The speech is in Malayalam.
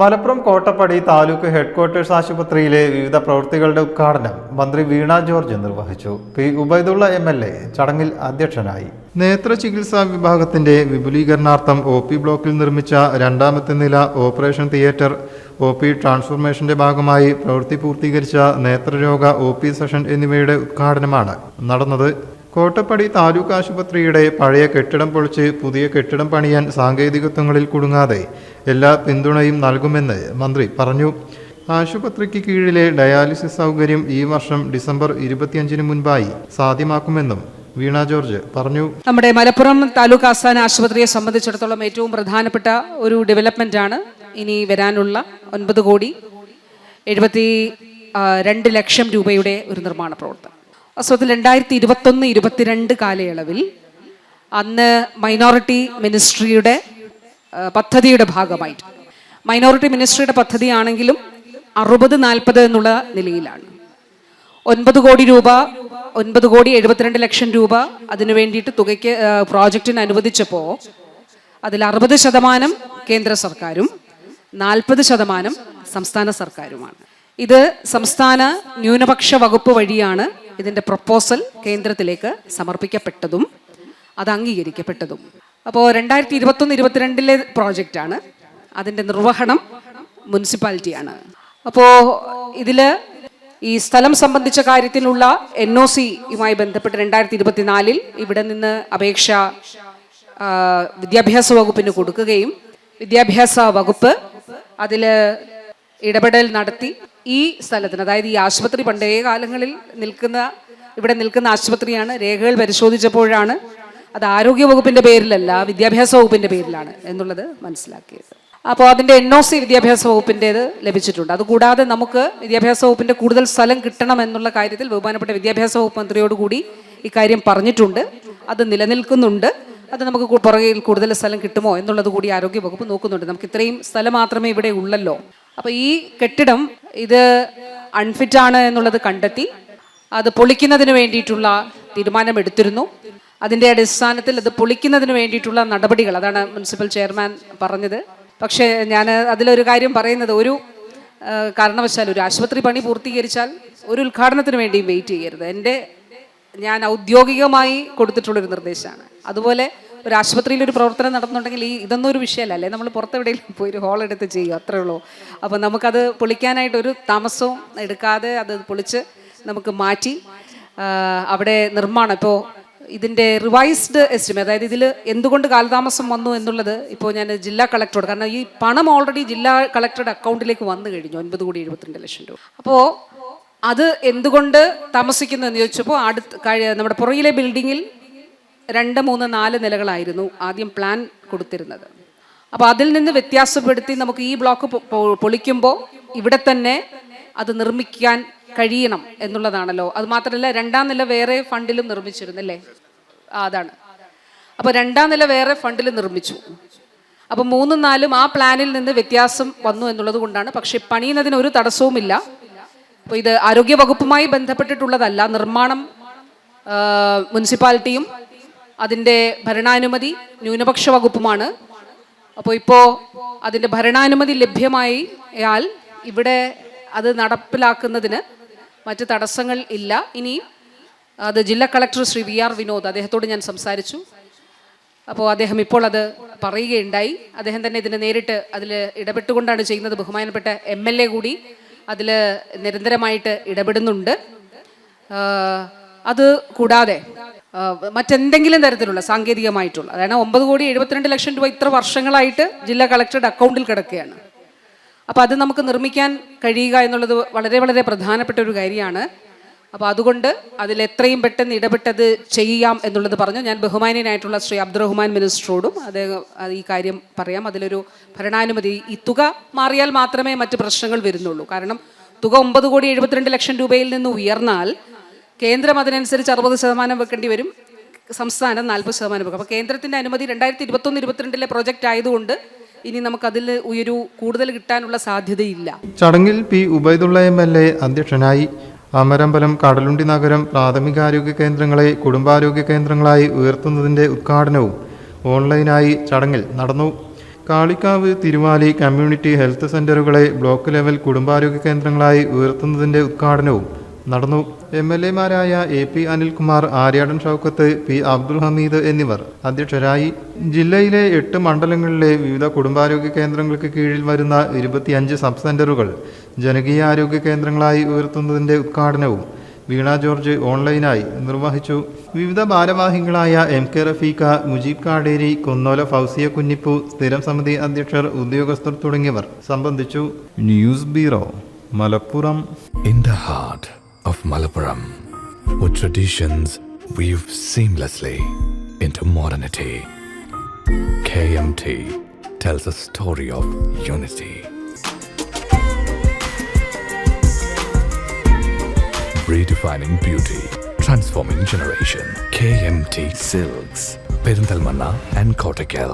മലപ്പുറം കോട്ടപ്പടി താലൂക്ക് ഹെഡ്ക്വാർട്ടേഴ്സ് ആശുപത്രിയിലെ വിവിധ പ്രവൃത്തികളുടെ ഉദ്ഘാടനം മന്ത്രി വീണ ജോർജ് നിർവഹിച്ചു. P. Ubaidulla M L A ചടങ്ങിൽ അധ്യക്ഷനായി. നേത്ര ചികിത്സാ വിഭാഗത്തിന്റെ വിപുലീകരണാർത്ഥം ഒ പി ബ്ലോക്കിൽ നിർമ്മിച്ച രണ്ടാമത്തെ നില ഓപ്പറേഷൻ തിയേറ്റർ ഒ പി ട്രാൻസ്ഫോർമേഷന്റെ ഭാഗമായി പ്രവൃത്തി പൂർത്തീകരിച്ച നേത്രരോഗ ഒ പി സെഷൻ എന്നിവയുടെ ഉദ്ഘാടനമാണ് നടന്നത്. കോട്ടപ്പടി താലൂക്ക് ആശുപത്രിയുടെ പഴയ കെട്ടിടം പൊളിച്ച് പുതിയ കെട്ടിടം പണിയാൻ സാങ്കേതികത്വങ്ങളിൽ കുടുങ്ങാതെ എല്ലാ പിന്തുണയും നൽകുമെന്ന് മന്ത്രി പറഞ്ഞു. ആശുപത്രിക്ക് കീഴിലെ ഡയാലിസിസ് സൗകര്യം ഈ വർഷം ഡിസംബർ ഇരുപത്തിയഞ്ചിന് മുൻപായി സാധ്യമാക്കുമെന്നും വീണ ജോർജ് പറഞ്ഞു. നമ്മുടെ മലപ്പുറം താലൂക്ക് ആസ്ഥാന ആശുപത്രിയെ സംബന്ധിച്ചിടത്തോളം ഏറ്റവും പ്രധാനപ്പെട്ട ഒരു ഡെവലപ്മെന്റ് ആണ് ഇനി വരാനുള്ള ഒൻപത് കോടി എഴുപത്തി രണ്ട് ലക്ഷം രൂപയുടെ ഒരു നിർമ്മാണ പ്രവർത്തനം. വാസ്തവത്തിൽ രണ്ടായിരത്തി ഇരുപത്തൊന്ന് ഇരുപത്തിരണ്ട് കാലയളവിൽ അന്ന് മൈനോറിറ്റി മിനിസ്ട്രിയുടെ പദ്ധതിയുടെ ഭാഗമായിട്ട്. മൈനോറിറ്റി മിനിസ്ട്രിയുടെ പദ്ധതിയാണെങ്കിലും അറുപത് നാൽപ്പത് എന്നുള്ള നിലയിലാണ്. ഒൻപത് കോടി രൂപ ഒൻപത് കോടി എഴുപത്തിരണ്ട് ലക്ഷം രൂപ അതിനു വേണ്ടിയിട്ട് തുകയ്ക്ക് പ്രോജക്റ്റിന് അനുവദിച്ചപ്പോൾ അതിൽ അറുപത് ശതമാനം കേന്ദ്ര സർക്കാരും നാൽപ്പത് ശതമാനം സംസ്ഥാന സർക്കാരുമാണ്. ഇത് സംസ്ഥാന ന്യൂനപക്ഷ വകുപ്പ് വഴിയാണ് ഇതിന്റെ പ്രപ്പോസൽ കേന്ദ്രത്തിലേക്ക് സമർപ്പിക്കപ്പെട്ടതും അത് അംഗീകരിക്കപ്പെട്ടതും. അപ്പോൾ രണ്ടായിരത്തി ഇരുപത്തൊന്ന് ഇരുപത്തിരണ്ടിലെ പ്രോജക്റ്റാണ് അതിന്റെ നിർവഹണം മുനിസിപ്പാലിറ്റിയാണ്. അപ്പോൾ ഇതിൽ ഈ സ്ഥലം സംബന്ധിച്ച കാര്യത്തിലുള്ള എൻ ഒ സിയുമായി ബന്ധപ്പെട്ട് രണ്ടായിരത്തി ഇരുപത്തിനാലിൽ ഇവിടെ നിന്ന് അപേക്ഷ വിദ്യാഭ്യാസ വകുപ്പിന് കൊടുക്കുകയും വിദ്യാഭ്യാസ വകുപ്പ് അതിൽ ഇടപെടൽ നടത്തി ഈ സ്ഥലത്തിന് അതായത് ഈ ആശുപത്രി പണ്ടേ കാലങ്ങളിൽ നിൽക്കുന്ന ഇവിടെ നിൽക്കുന്ന ആശുപത്രിയാണ്. രേഖകൾ പരിശോധിച്ചപ്പോഴാണ് അത് ആരോഗ്യ വകുപ്പിന്റെ പേരിലല്ല വിദ്യാഭ്യാസ വകുപ്പിന്റെ പേരിലാണ് എന്നുള്ളത് മനസ്സിലാക്കിയത്. അപ്പോൾ അതിന്റെ എൻ ഒ സി വിദ്യാഭ്യാസ വകുപ്പിന്റെത് ലഭിച്ചിട്ടുണ്ട്. അതുകൂടാതെ നമുക്ക് വിദ്യാഭ്യാസ വകുപ്പിന്റെ കൂടുതൽ സ്ഥലം കിട്ടണം എന്നുള്ള കാര്യത്തിൽ ബഹുമാനപ്പെട്ട വിദ്യാഭ്യാസ വകുപ്പ് മന്ത്രിയോടുകൂടി ഇക്കാര്യം പറഞ്ഞിട്ടുണ്ട്. അത് നിലനിൽക്കുന്നുണ്ട്. അത് നമുക്ക് പുറകിൽ കൂടുതൽ സ്ഥലം കിട്ടുമോ എന്നുള്ളത് കൂടി ആരോഗ്യ വകുപ്പ് നോക്കുന്നുണ്ട്. നമുക്ക് ഇത്രയും സ്ഥലം മാത്രമേ ഇവിടെ ഉള്ളല്ലോ. അപ്പോൾ ഈ കെട്ടിടം ഇത് അൺഫിറ്റാണ് എന്നുള്ളത് കണ്ടെത്തി. അത് പൊളിക്കുന്നതിന് വേണ്ടിയിട്ടുള്ള തീരുമാനം എടുത്തിരുന്നു. അതിന്റെ അടിസ്ഥാനത്തിൽ അത് പൊളിക്കുന്നതിന് വേണ്ടിയിട്ടുള്ള നടപടികൾ അതാണ് മുനിസിപ്പൽ ചെയർമാൻ പറഞ്ഞത്. പക്ഷേ ഞാൻ അതിലൊരു കാര്യം പറയുന്നത് ഒരു കാരണവശാൽ ഒരു ആശുപത്രി പണി പൂർത്തീകരിച്ചാൽ ഒരു ഉദ്ഘാടനത്തിന് വേണ്ടിയും വെയിറ്റ് ചെയ്യരുത്. എന്റെ ഞാൻ ഔദ്യോഗികമായി കൊടുത്തിട്ടുള്ളൊരു നിർദ്ദേശമാണ്. അതുപോലെ ഒരു ആശുപത്രിയിൽ ഒരു പ്രവർത്തനം നടന്നുണ്ടെങ്കിൽ ഈ ഇതൊന്നും ഒരു വിഷയമല്ല. അല്ലേ? നമ്മൾ പുറത്തെവിടെയെങ്കിലും പോയി ഒരു ഹോൾ എടുത്ത് അത്രേ ഉള്ളൂ. അപ്പോൾ നമുക്കത് പൊളിക്കാനായിട്ട് ഒരു താമസവും എടുക്കാതെ അത് പൊളിച്ച് നമുക്ക് മാറ്റി അവിടെ നിർമ്മാണം. ഇപ്പോൾ ഇതിന്റെ റിവൈസ്ഡ് എസ്റ്റിമേറ്റ് അതായത് ഇതിൽ എന്തുകൊണ്ട് കാലതാമസം വന്നു എന്നുള്ളത് ഇപ്പോൾ ഞാൻ ജില്ലാ കളക്ടറോട് കാരണം ഈ പണം ഓൾറെഡി ജില്ലാ കളക്ടറുടെ അക്കൗണ്ടിലേക്ക് വന്നു കഴിഞ്ഞു ഒൻപത് കോടി എഴുപത്തിരണ്ട് ലക്ഷം രൂപ. അപ്പോൾ അത് എന്തുകൊണ്ട് താമസിക്കുന്നു എന്ന് ചോദിച്ചപ്പോൾ അടുത്ത് നമ്മുടെ പുറകിലെ ബിൽഡിങ്ങിൽ രണ്ട് മൂന്ന് നാല് നിലകളായിരുന്നു ആദ്യം പ്ലാൻ കൊടുത്തിരുന്നത്. അപ്പോൾ അതിൽ നിന്ന് വ്യത്യാസപ്പെടുത്തി നമുക്ക് ഈ ബ്ലോക്ക് പൊളിക്കുമ്പോൾ ഇവിടെ തന്നെ അത് നിർമ്മിക്കാൻ കഴിയണം എന്നുള്ളതാണല്ലോ. അത് മാത്രമല്ല രണ്ടാം നില വേറെ ഫണ്ടിലും നിർമ്മിച്ചിരുന്നല്ലേ? അതാണ്. അപ്പോൾ രണ്ടാം നില വേറെ ഫണ്ടിൽ നിർമ്മിച്ചു. അപ്പോൾ മൂന്നും നാലും ആ പ്ലാനിൽ നിന്ന് വ്യത്യാസം വന്നു എന്നുള്ളത് കൊണ്ടാണ്. പക്ഷേ പണിയുന്നതിന് ഒരു തടസ്സവുമില്ല. അപ്പോൾ ഇത് ആരോഗ്യ വകുപ്പുമായി ബന്ധപ്പെട്ടിട്ടുള്ളതല്ല. നിർമ്മാണം മുനിസിപ്പാലിറ്റിയും അതിന്റെ ഭരണാനുമതി ന്യൂനപക്ഷ വകുപ്പുമാണ്. അപ്പോൾ ഇപ്പോൾ അതിന്റെ ഭരണാനുമതി ലഭ്യമായി ഇവിടെ അത് നടപ്പിലാക്കുന്നതിന് മറ്റ് തടസ്സങ്ങൾ ഇല്ല. ഇനി അത് ജില്ലാ collector Shri V R Vinod അദ്ദേഹത്തോട് ഞാൻ സംസാരിച്ചു. അപ്പോൾ അദ്ദേഹം ഇപ്പോൾ അത് പറയുകയുണ്ടായി. അദ്ദേഹം തന്നെ ഇതിനെ നേരിട്ട് അതിൽ ഇടപെട്ടുകൊണ്ടാണ് ചെയ്യുന്നത്. ബഹുമാനപ്പെട്ട എം എൽ എ കൂടി അതിൽ നിരന്തരമായിട്ട് ഇടപെടുന്നുണ്ട്. അത് കൂടാതെ മറ്റെന്തെങ്കിലും തരത്തിലുള്ള സാങ്കേതികമായിട്ടുള്ള അതായത് ഒമ്പത് കോടി എഴുപത്തിരണ്ട് ലക്ഷം രൂപ ഇത്ര വർഷങ്ങളായിട്ട് ജില്ലാ കളക്ടറുടെ അക്കൗണ്ടിൽ കിടക്കുകയാണ്. അപ്പോൾ അത് നമുക്ക് നിർമ്മിക്കാൻ കഴിയുക എന്നുള്ളത് വളരെ വളരെ പ്രധാനപ്പെട്ട ഒരു കാര്യമാണ്. അപ്പോൾ അതുകൊണ്ട് അതിൽ എത്രയും പെട്ടെന്ന് ഇടപെട്ടത് ചെയ്യാം എന്നുള്ളത് പറഞ്ഞു ഞാൻ ബഹുമാനീയനായിട്ടുള്ള ശ്രീ അബ്ദുറഹ്മാൻ മിനിസ്റ്ററോടും അദ്ദേഹം ഈ കാര്യം പറയാം. അതിലൊരു ഭരണാനുമതി ഈ തുക മാറിയാൽ മാത്രമേ മറ്റ് പ്രശ്നങ്ങൾ വരുന്നുള്ളൂ. കാരണം തുക ഒമ്പത് കോടി എഴുപത്തിരണ്ട് ലക്ഷം രൂപയിൽ നിന്ന് ഉയർന്നാൽ കേന്ദ്രം അതിനനുസരിച്ച് അറുപത് ശതമാനം വെക്കേണ്ടി വരും. സംസ്ഥാനം നാൽപ്പത് ശതമാനം വെക്കും. അപ്പോൾ കേന്ദ്രത്തിന്റെ അനുമതി രണ്ടായിരത്തി ഇരുപത്തൊന്ന് ഇരുപത്തിരണ്ടിലെ പ്രൊജക്റ്റ് ആയതുകൊണ്ട് ഇനി നമുക്കതിൽ ഉയരു കൂടുതൽ കിട്ടാനുള്ള സാധ്യതയില്ല. ചടങ്ങിൽ P Ubaidulla M L A അധ്യക്ഷനായി അമരമ്പലം കടലുണ്ടി നഗരം പ്രാഥമികാരോഗ്യ കേന്ദ്രങ്ങളെ കുടുംബാരോഗ്യ കേന്ദ്രങ്ങളായി ഉയർത്തുന്നതിന്റെ ഉദ്ഘാടനവും ഓൺലൈനായി ചടങ്ങിൽ നടന്നു. കാളിക്കാവ് തിരുവാലി കമ്മ്യൂണിറ്റി ഹെൽത്ത് സെന്ററുകളെ ബ്ലോക്ക് ലെവൽ കുടുംബാരോഗ്യ കേന്ദ്രങ്ങളായി ഉയർത്തുന്നതിന്റെ ഉദ്ഘാടനവും നടന്നു. M L എമാരായ A P Anilkumar Aryadan Shoukath P Abdul Hameed എന്നിവർ അധ്യക്ഷരായി. ജില്ലയിലെ എട്ട് മണ്ഡലങ്ങളിലെ വിവിധ കുടുംബാരോഗ്യ കേന്ദ്രങ്ങൾക്ക് കീഴിൽ വരുന്ന ഇരുപത്തിയഞ്ച് സബ് സെന്ററുകൾ ജനകീയ ആരോഗ്യ കേന്ദ്രങ്ങളായി ഉയർത്തുന്നതിന്റെ ഉദ്ഘാടനവും വീണ ജോർജ് ഓൺലൈനായി നിർവഹിച്ചു. വിവിധ ഭാരവാഹികളായ എം കെ റഫീഖ മുജീബ് കാടേരി കൊന്നോല ഫൗസിയ കുഞ്ഞിപ്പു സ്ഥിരം സമിതി അധ്യക്ഷർ ഉദ്യോഗസ്ഥർ തുടങ്ങിയവർ സംബന്ധിച്ചു. News bureau Malappuram. In the heart of Malappuram with traditions weave seamlessly into modernity, KMT tells a story of unity. Redefining beauty, transforming generation. KMT Silks, Perindalmanna and Kottakkal.